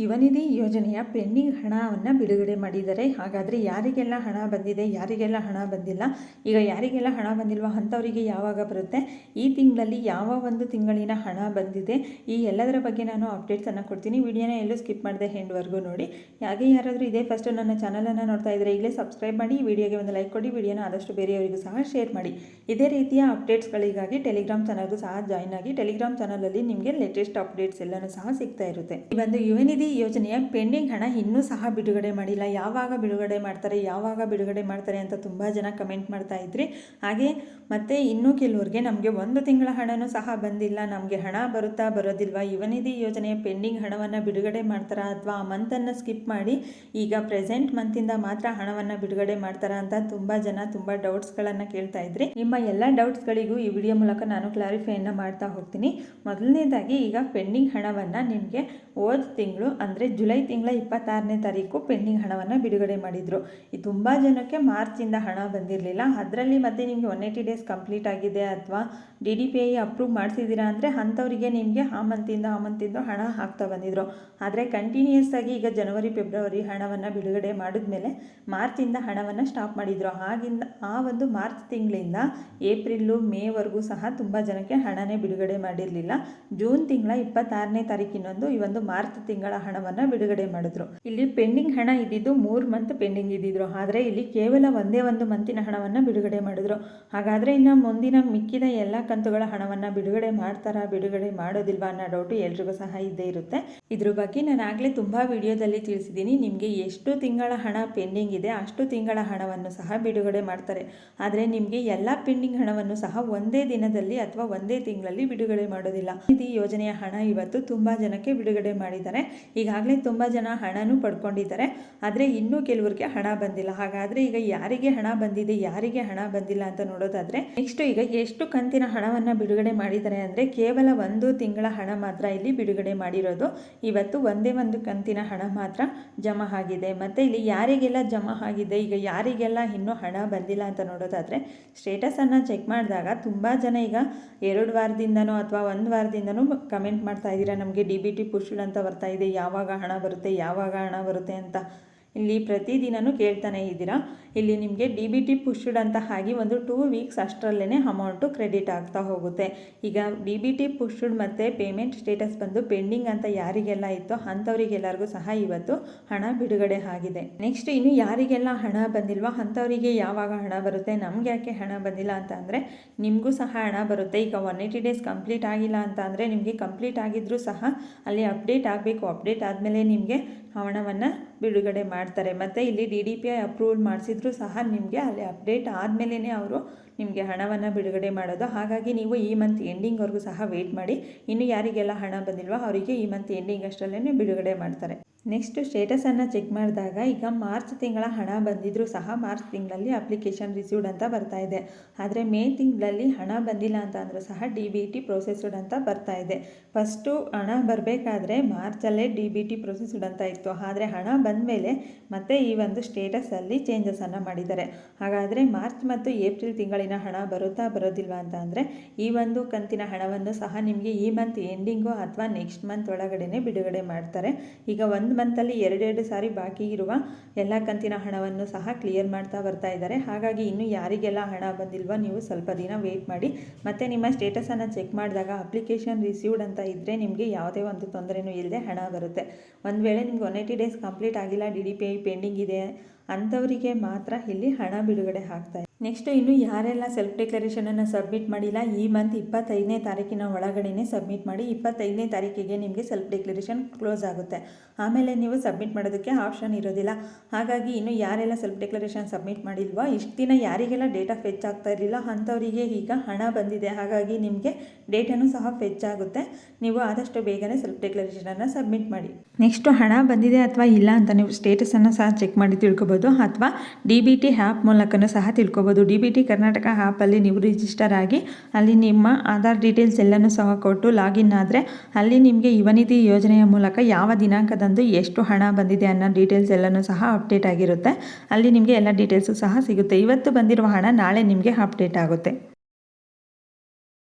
ಯುವನಿಧಿ ಯೋಜನೆಯ ಪೆಂಡಿಂಗ್ ಹಣವನ್ನು ಬಿಡುಗಡೆ ಮಾಡಿದ್ದಾರೆ ಹಾಗಾದರೆ ಯಾರಿಗೆಲ್ಲ ಹಣ ಬಂದಿದೆ, ಯಾರಿಗೆಲ್ಲ ಹಣ ಬಂದಿಲ್ಲ? ಈಗ ಯಾರಿಗೆಲ್ಲ ಹಣ ಬಂದಿಲ್ವೋ? ಅಂಥವರಿಗೆ ಯಾವಾಗ ಬರುತ್ತೆ? ಈ ತಿಂಗಳಲ್ಲಿ ಯಾವ ಒಂದು ತಿಂಗಳಿನ ಹಣ ಬಂದಿದೆ? ಈ ಎಲ್ಲದರ ಬಗ್ಗೆ ನಾನು ಅಪ್ಡೇಟ್ಸನ್ನು ಕೊಡ್ತೀನಿ. ವಿಡಿಯೋನ ಎಲ್ಲೂ ಸ್ಕಿಪ್ ಮಾಡಿದೆ ಹೆಂಡ್ವರೆಗೂ ನೋಡಿ. ಹಾಗೆ ಯಾರಾದರೂ ಇದೇ ಫಸ್ಟು ನನ್ನ ಚಾನಲನ್ನು ನೋಡ್ತಾ ಇದ್ದರೆ ಇಲ್ಲೇ ಸಬ್ಸ್ಕ್ರೈಬ್ ಮಾಡಿ, ವಿಡಿಯೋಗೆ ಒಂದು ಲೈಕ್ ಕೊಡಿ, ವಿಡಿಯೋನ ಆದಷ್ಟು ಬೇರೆಯವರಿಗೂ ಸಹ ಶೇರ್ ಮಾಡಿ. ಇದೇ ರೀತಿಯ ಅಪ್ಡೇಟ್ಸ್ಗಳಿಗಾಗಿ ಟೆಲಿಗ್ರಾಮ್ ಚಾನಲ್ಗೂ ಸಹ ಜಾಯ್ನ್ ಆಗಿ ಟೆಲಿಗ್ರಾಮ್ ಚಾನಲಲ್ಲಿ ನಿಮಗೆ ಲೇಟೆಸ್ಟ್ ಅಪ್ಡೇಟ್ಸ್ ಎಲ್ಲನೂ ಸಹ ಸಿಗ್ತಾ ಇರುತ್ತೆ. ಈ ಒಂದು ಯುವನಿಧಿ ಯೋಜನೆಯ ಪೆಂಡಿಂಗ್ ಹಣ ಇನ್ನೂ ಸಹ ಬಿಡುಗಡೆ ಮಾಡಿಲ್ಲ. ಯಾವಾಗ ಬಿಡುಗಡೆ ಮಾಡ್ತಾರೆ, ಯಾವಾಗ ಬಿಡುಗಡೆ ಮಾಡ್ತಾರೆ ಅಂತ ತುಂಬ ಜನ ಕಮೆಂಟ್ ಮಾಡ್ತಾ ಇದ್ರಿ. ಹಾಗೆ ಮತ್ತೆ ಇನ್ನೂ ಕೆಲವ್ರಿಗೆ ನಮಗೆ ಒಂದು ತಿಂಗಳ ಹಣನೂ ಸಹ ಬಂದಿಲ್ಲ. ನಮಗೆ ಹಣ ಬರುತ್ತಾ ಬರೋದಿಲ್ವಾ? ಯುವನಿಧಿ ಯೋಜನೆಯ ಪೆಂಡಿಂಗ್ ಹಣವನ್ನು ಬಿಡುಗಡೆ ಮಾಡ್ತಾರಾ ಅಥವಾ ಆ ಮಂತನ್ನು ಸ್ಕಿಪ್ ಮಾಡಿ ಈಗ ಪ್ರೆಸೆಂಟ್ ಮಂತಿಂದ ಮಾತ್ರ ಹಣವನ್ನು ಬಿಡುಗಡೆ ಮಾಡ್ತಾರಾ ಅಂತ ತುಂಬ ಜನ ತುಂಬ ಡೌಟ್ಸ್ಗಳನ್ನು ಕೇಳ್ತಾ ಇದ್ರಿ. ನಿಮ್ಮ ಎಲ್ಲ ಡೌಟ್ಸ್ಗಳಿಗೂ ಈ ವಿಡಿಯೋ ಮೂಲಕ ನಾನು ಕ್ಲಾರಿಫೈಯನ್ನು ಮಾಡ್ತಾ ಹೋಗ್ತೀನಿ. ಮೊದಲನೇದಾಗಿ ಈಗ ಪೆಂಡಿಂಗ್ ಹಣವನ್ನು ನಿಮಗೆ ಹೋದ ತಿಂಗಳು ಅಂದರೆ ಜುಲೈ ತಿಂಗಳ ಇಪ್ಪತ್ತಾರನೇ ತಾರೀಕು ಪೆಂಡಿಂಗ್ ಹಣವನ್ನು ಬಿಡುಗಡೆ ಮಾಡಿದರು. ಈ ತುಂಬ ಜನಕ್ಕೆ ಮಾರ್ಚಿಂದ ಹಣ ಬಂದಿರಲಿಲ್ಲ. ಅದರಲ್ಲಿ ಮತ್ತೆ ನಿಮಗೆ ಒನ್ ಏಯ್ಟಿ ಡೇಸ್ ಕಂಪ್ಲೀಟ್ ಆಗಿದೆ ಅಥವಾ D D P I approve ಮಾಡಿಸಿದ್ದೀರಾ ಅಂದರೆ ಅಂಥವರಿಗೆ ನಿಮಗೆ ಆ ಮಂತಿಂದ ಆ ಮಂತಿಂದ ಹಣ ಹಾಕ್ತಾ ಬಂದಿದ್ರು. ಆದರೆ ಕಂಟಿನ್ಯೂಸ್ ಆಗಿ ಈಗ ಜನವರಿ, ಫೆಬ್ರವರಿ ಹಣವನ್ನು ಬಿಡುಗಡೆ ಮಾಡಿದ್ಮೇಲೆ ಮಾರ್ಚಿಂದ ಹಣವನ್ನು ಸ್ಟಾಪ್ ಮಾಡಿದರು. ಆಗಿಂದ, ಆ ಒಂದು ಮಾರ್ಚ್ ತಿಂಗಳಿಂದ ಏಪ್ರಿಲ್ಲು, ಮೇವರೆಗೂ ಸಹ ತುಂಬ ಜನಕ್ಕೆ ಹಣನೇ ಬಿಡುಗಡೆ ಮಾಡಿರಲಿಲ್ಲ. ಜೂನ್ ತಿಂಗಳ ಇಪ್ಪತ್ತಾರನೇ ತಾರೀಕಿನೊಂದು ಈ ಒಂದು ಮಾರ್ಚ್ ತಿಂಗಳ ಹಣವನ್ನು ಬಿಡುಗಡೆ ಮಾಡಿದ್ರು. ಇಲ್ಲಿ ಪೆಂಡಿಂಗ್ ಹಣ ಇದ್ದಿದ್ದು ಮೂರು ಮಂತ್ ಪೆಂಡಿಂಗ್ ಇದ್ದಿದ್ರು. ಆದರೆ ಇಲ್ಲಿ ಕೇವಲ ಒಂದೇ ಒಂದು ಮಂತಿನ ಹಣವನ್ನು ಬಿಡುಗಡೆ ಮಾಡಿದ್ರು. ಹಾಗಾದರೆ ಇನ್ನು ಮುಂದಿನ ಮಿಕ್ಕಿದ ಎಲ್ಲ ಕಂತುಗಳ ಹಣವನ್ನು ಬಿಡುಗಡೆ ಮಾಡ್ತಾರಾ, ಬಿಡುಗಡೆ ಮಾಡೋದಿಲ್ವಾ ಅನ್ನೋ ಡೌಟ್ ಎಲ್ರಿಗೂ ಸಹ ಇದ್ದೇ ಇರುತ್ತೆ. ಇದ್ರ ಬಗ್ಗೆ ನಾನು ಆಗಲೇ ತುಂಬ ವಿಡಿಯೋದಲ್ಲಿ ತಿಳಿಸಿದ್ದೀನಿ. ನಿಮಗೆ ಎಷ್ಟು ತಿಂಗಳ ಹಣ ಪೆಂಡಿಂಗ್ ಇದೆ ಅಷ್ಟು ತಿಂಗಳ ಹಣವನ್ನು ಸಹ ಬಿಡುಗಡೆ ಮಾಡ್ತಾರೆ. ಆದರೆ ನಿಮಗೆ ಎಲ್ಲ ಪೆಂಡಿಂಗ್ ಹಣವನ್ನು ಸಹ ಒಂದೇ ದಿನದಲ್ಲಿ ಅಥವಾ ಒಂದೇ ತಿಂಗಳಲ್ಲಿ ಬಿಡುಗಡೆ ಮಾಡೋದಿಲ್ಲ. ನಿಧಿ ಯೋಜನೆಯ ಹಣ ಇವತ್ತು ತುಂಬ ಜನಕ್ಕೆ ಬಿಡುಗಡೆ ಮಾಡಿದ್ದಾರೆ. ಈಗಾಗಲೇ ತುಂಬ ಜನ ಹಣನೂ ಪಡ್ಕೊಂಡಿದ್ದಾರೆ. ಆದರೆ ಇನ್ನೂ ಕೆಲವರಿಗೆ ಹಣ ಬಂದಿಲ್ಲ. ಹಾಗಾದರೆ ಈಗ ಯಾರಿಗೆ ಹಣ ಬಂದಿದೆ, ಯಾರಿಗೆ ಹಣ ಬಂದಿಲ್ಲ ಅಂತ ನೋಡೋದಾದರೆ ನೆಕ್ಸ್ಟ್ ಈಗ ಎಷ್ಟು ಕಂತಿನ ಹಣವನ್ನು ಬಿಡುಗಡೆ ಮಾಡಿದ್ದಾರೆ ಅಂದರೆ ಕೇವಲ ಒಂದು ತಿಂಗಳ ಹಣ ಮಾತ್ರ ಇಲ್ಲಿ ಬಿಡುಗಡೆ ಮಾಡಿರೋದು. ಇವತ್ತು ಒಂದೇ ಒಂದು ಕಂತಿನ ಹಣ ಮಾತ್ರ ಜಮಾ ಆಗಿದೆ. ಮತ್ತು ಇಲ್ಲಿ ಯಾರಿಗೆಲ್ಲ ಜಮಾ ಆಗಿದೆ, ಈಗ ಯಾರಿಗೆಲ್ಲ ಇನ್ನೂ ಹಣ ಬಂದಿಲ್ಲ ಅಂತ ನೋಡೋದಾದರೆ ಸ್ಟೇಟಸನ್ನು ಚೆಕ್ ಮಾಡಿದಾಗ ತುಂಬ ಜನ ಈಗ ಎರಡು ವಾರದಿಂದನೋ ಅಥವಾ ಒಂದು ವಾರದಿಂದನೂ ಕಮೆಂಟ್ ಮಾಡ್ತಾ ಇದ್ದೀರಾ. ನಮಗೆ ಡಿ ಬಿ ಟಿ ಪುಷ್ಡ್ ಅಂತ ಬರ್ತಾ ಇದೆ. ಯಾವಾಗ ಹಣ ಬರುತ್ತೆ ಯಾವಾಗ ಹಣ ಬರುತ್ತೆ ಅಂತ ಇಲ್ಲಿ ಪ್ರತಿದಿನವೂ ಕೇಳ್ತಾನೆ ಇದ್ದೀರಾ? ಇಲ್ಲಿ ನಿಮಗೆ ಡಿ ಬಿ ಟಿ ಪುಷ್ಡ್ ಅಂತ ಆಗಿ ಒಂದು ಟೂ ವೀಕ್ಸ್ ಅಷ್ಟರಲ್ಲೇ ಅಮೌಂಟು ಕ್ರೆಡಿಟ್ ಆಗ್ತಾ ಹೋಗುತ್ತೆ. ಈಗ ಡಿ ಬಿ ಟಿ ಪುಷ್ಡ್ ಮತ್ತು ಪೇಮೆಂಟ್ ಸ್ಟೇಟಸ್ ಬಂದು ಪೆಂಡಿಂಗ್ ಅಂತ ಯಾರಿಗೆಲ್ಲ ಇತ್ತೋ ಅಂಥವರಿಗೆಲ್ಲರಿಗೂ ಸಹ ಇವತ್ತು ಹಣ ಬಿಡುಗಡೆ ಆಗಿದೆ. ನೆಕ್ಸ್ಟ್ ಇನ್ನು ಯಾರಿಗೆಲ್ಲ ಹಣ ಬಂದಿಲ್ವ ಅಂಥವರಿಗೆ ಯಾವಾಗ ಹಣ ಬರುತ್ತೆ, ನಮ್ಗೆ ಯಾಕೆ ಹಣ ಬಂದಿಲ್ಲ ಅಂತ ಅಂದರೆ ನಿಮಗೂ ಸಹ ಹಣ ಬರುತ್ತೆ. ಈಗ ಒನ್ ಏಯ್ಟಿ ಡೇಸ್ ಕಂಪ್ಲೀಟ್ ಆಗಿಲ್ಲ ಅಂತ ಅಂದರೆ ನಿಮಗೆ ಕಂಪ್ಲೀಟ್ ಆಗಿದ್ದರೂ ಸಹ ಅಲ್ಲಿ ಅಪ್ಡೇಟ್ ಆಗಬೇಕು. ಅಪ್ಡೇಟ್ ಆದಮೇಲೆ ನಿಮಗೆ ಹಣವನ್ನು ಬಿಡುಗಡೆ ಮಾಡ್ತಾರೆ. ಮತ್ತು ಇಲ್ಲಿ D D P I approval ಮಾಡಿಸಿದ್ರು ಸಹ ನಿಮಗೆ ಅಲ್ಲಿ ಅಪ್ಡೇಟ್ ಆದಮೇಲೆ ಅವರು ನಿಮಗೆ ಹಣವನ್ನು ಬಿಡುಗಡೆ ಮಾಡೋದು. ಹಾಗಾಗಿ ನೀವು ಈ ಮಂತ್ ಎಂಡಿಂಗ್ವರೆಗೂ ಸಹ ವೆಯ್ಟ್ ಮಾಡಿ. ಇನ್ನು ಯಾರಿಗೆಲ್ಲ ಹಣ ಬಂದಿಲ್ವೋ ಅವರಿಗೆ ಈ ಮಂತ್ ಎಂಡಿಂಗ್ ಅಷ್ಟರಲ್ಲೇ ಬಿಡುಗಡೆ ಮಾಡ್ತಾರೆ. ನೆಕ್ಸ್ಟ್ ಸ್ಟೇಟಸನ್ನು ಚೆಕ್ ಮಾಡಿದಾಗ ಈಗ ಮಾರ್ಚ್ ತಿಂಗಳ ಹಣ ಬಂದಿದ್ದರೂ ಸಹ ಮಾರ್ಚ್ ತಿಂಗಳಲ್ಲಿ ಅಪ್ಲಿಕೇಶನ್ ರಿಸೀವ್ಡ್ ಅಂತ ಬರ್ತಾ ಇದೆ. ಆದರೆ ಮೇ ತಿಂಗಳಲ್ಲಿ ಹಣ ಬಂದಿಲ್ಲ ಅಂತ ಅಂದರೂ ಸಹ ಡಿ ಬಿ ಟಿ ಪ್ರೊಸೆಸ್ಡ್ ಅಂತ ಬರ್ತಾ ಇದೆ. ಫಸ್ಟು ಹಣ ಬರಬೇಕಾದ್ರೆ ಮಾರ್ಚಲ್ಲೇ ಡಿ ಬಿ ಟಿ ಪ್ರೊಸೆಸ್ಡ್ ಅಂತ ಇತ್ತು. ಆದರೆ ಹಣ ಬಂದ ಮೇಲೆ ಮತ್ತೆ ಈ ಒಂದು ಸ್ಟೇಟಸಲ್ಲಿ ಚೇಂಜಸನ್ನು ಮಾಡಿದ್ದಾರೆ. ಹಾಗಾದರೆ ಮಾರ್ಚ್ ಮತ್ತು ಏಪ್ರಿಲ್ ತಿಂಗಳಿನ ಹಣ ಬರುತ್ತಾ ಬರೋದಿಲ್ವಾ ಅಂತ ಅಂದರೆ ಈ ಒಂದು ಕಂತಿನ ಹಣವನ್ನು ಸಹ ನಿಮಗೆ ಈ ಮಂತ್ ಎಂಡಿಂಗು ಅಥವಾ ನೆಕ್ಸ್ಟ್ ಮಂತ್ ಒಳಗಡೆ ಬಿಡುಗಡೆ ಮಾಡ್ತಾರೆ. ಈಗ ಒಂದು ಮಂತಲ್ಲಿ ಎರಡೆರಡು ಸಾರಿ ಬಾಕಿ ಇರುವ ಎಲ್ಲ ಕಂತಿನ ಹಣವನ್ನು ಸಹ ಕ್ಲಿಯರ್ ಮಾಡ್ತಾ ಬರ್ತಾ ಇದ್ದಾರೆ. ಹಾಗಾಗಿ ಇನ್ನು ಯಾರಿಗೆಲ್ಲ ಹಣ ಬಂದಿಲ್ವೋ ನೀವು ಸ್ವಲ್ಪ ದಿನ ವೇಟ್ ಮಾಡಿ. ಮತ್ತು ನಿಮ್ಮ ಸ್ಟೇಟಸನ್ನು ಚೆಕ್ ಮಾಡಿದಾಗ ಅಪ್ಲಿಕೇಶನ್ ರಿಸೀವ್ಡ್ ಅಂತ ಇದ್ದರೆ ನಿಮಗೆ ಯಾವುದೇ ಒಂದು ತೊಂದರೆನೂ ಇಲ್ಲದೆ ಹಣ ಬರುತ್ತೆ. ಒಂದು ವೇಳೆ ನಿಮ್ಗೆ ಒನ್ ಏಯ್ಟಿ ಡೇಸ್ ಕಂಪ್ಲೀಟ್ ಆಗಿಲ್ಲ ಡಿ ಪಿ ಐ ಪೆಂಡಿಂಗ್ ಇದೆ ಅಂಥವರಿಗೆ ಮಾತ್ರ ಇಲ್ಲಿ ಹಣ ಬಿಡುಗಡೆ ಆಗ್ತಾ ಇದೆ. ನೆಕ್ಸ್ಟ್ ಇನ್ನು ಯಾರೆಲ್ಲ ಸೆಲ್ಫ್ ಡಿಕ್ಲರೇಷನನ್ನು ಸಬ್ಮಿಟ್ ಮಾಡಿಲ್ಲ, ಈ ಮಂತ್ ಇಪ್ಪತ್ತೈದನೇ ತಾರೀಕಿನ ಒಳಗಡೆನೆ ಸಬ್ಮಿಟ್ ಮಾಡಿ, ಇಪ್ಪತ್ತೈದನೇ ತಾರೀಕಿಗೆ ನಿಮಗೆ ಸೆಲ್ಫ್ ಡಿಕ್ಲರೇಷನ್ ಕ್ಲೋಸ್ ಆಗುತ್ತೆ. ಆಮೇಲೆ ನೀವು ಸಬ್ಮಿಟ್ ಮಾಡೋದಕ್ಕೆ ಆಪ್ಷನ್ ಇರೋದಿಲ್ಲ. ಹಾಗಾಗಿ ಇನ್ನು ಯಾರೆಲ್ಲ ಸೆಲ್ಫ್ ಡಿಕ್ಲರೇಷನ್ ಸಬ್ಮಿಟ್ ಮಾಡಿಲ್ವೋ, ಇಷ್ಟು ದಿನ ಯಾರಿಗೆಲ್ಲ ಡೇಟಾ ಫೆಚ್ ಆಗ್ತಾ ಇರಲಿಲ್ಲ ಅಂಥವರಿಗೆ ಈಗ ಹಣ ಬಂದಿದೆ. ಹಾಗಾಗಿ ನಿಮಗೆ ಡೇಟನ್ನು ಸಹ ಫೆಚ್ ಆಗುತ್ತೆ. ನೀವು ಆದಷ್ಟು ಬೇಗನೆ ಸೆಲ್ಫ್ ಡಿಕ್ಲರೇಷನನ್ನು ಸಬ್ಮಿಟ್ ಮಾಡಿ. ನೆಕ್ಸ್ಟ್ ಹಣ ಬಂದಿದೆ ಅಥವಾ ಇಲ್ಲ ಅಂತ ನೀವು ಸ್ಟೇಟಸನ್ನು ಸಹ ಚೆಕ್ ಮಾಡಿ ತಿಳ್ಕೊಬೋದು. ಅಥವಾ ಡಿ ಬಿ ಟಿ ಆ್ಯಪ್ ಮೂಲಕನೂ ಸಹ ತಿಳ್ಕೊಬೋದು. ಡಿ ಬಿ ಟಿ ಕರ್ನಾಟಕ ಆ್ಯಪಲ್ಲಿ ನೀವು ರಿಜಿಸ್ಟರ್ ಆಗಿ ಅಲ್ಲಿ ನಿಮ್ಮ ಆಧಾರ್ ಡೀಟೇಲ್ಸ್ ಎಲ್ಲನೂ ಸಹ ಕೊಟ್ಟು ಲಾಗಿನ್ ಆದರೆ ಅಲ್ಲಿ ನಿಮಗೆ ಯುವನಿಧಿ ಯೋಜನೆಯ ಮೂಲಕ ಯಾವ ದಿನಾಂಕದಂದು ಎಷ್ಟು ಹಣ ಬಂದಿದೆ ಅನ್ನೋ ಡೀಟೇಲ್ಸ್ ಎಲ್ಲನೂ ಸಹ ಅಪ್ಡೇಟ್ ಆಗಿರುತ್ತೆ. ಅಲ್ಲಿ ನಿಮಗೆ ಎಲ್ಲ ಡೀಟೇಲ್ಸು ಸಹ ಸಿಗುತ್ತೆ. ಇವತ್ತು ಬಂದಿರುವ ಹಣ ನಾಳೆ ನಿಮಗೆ ಅಪ್ಡೇಟ್ ಆಗುತ್ತೆ.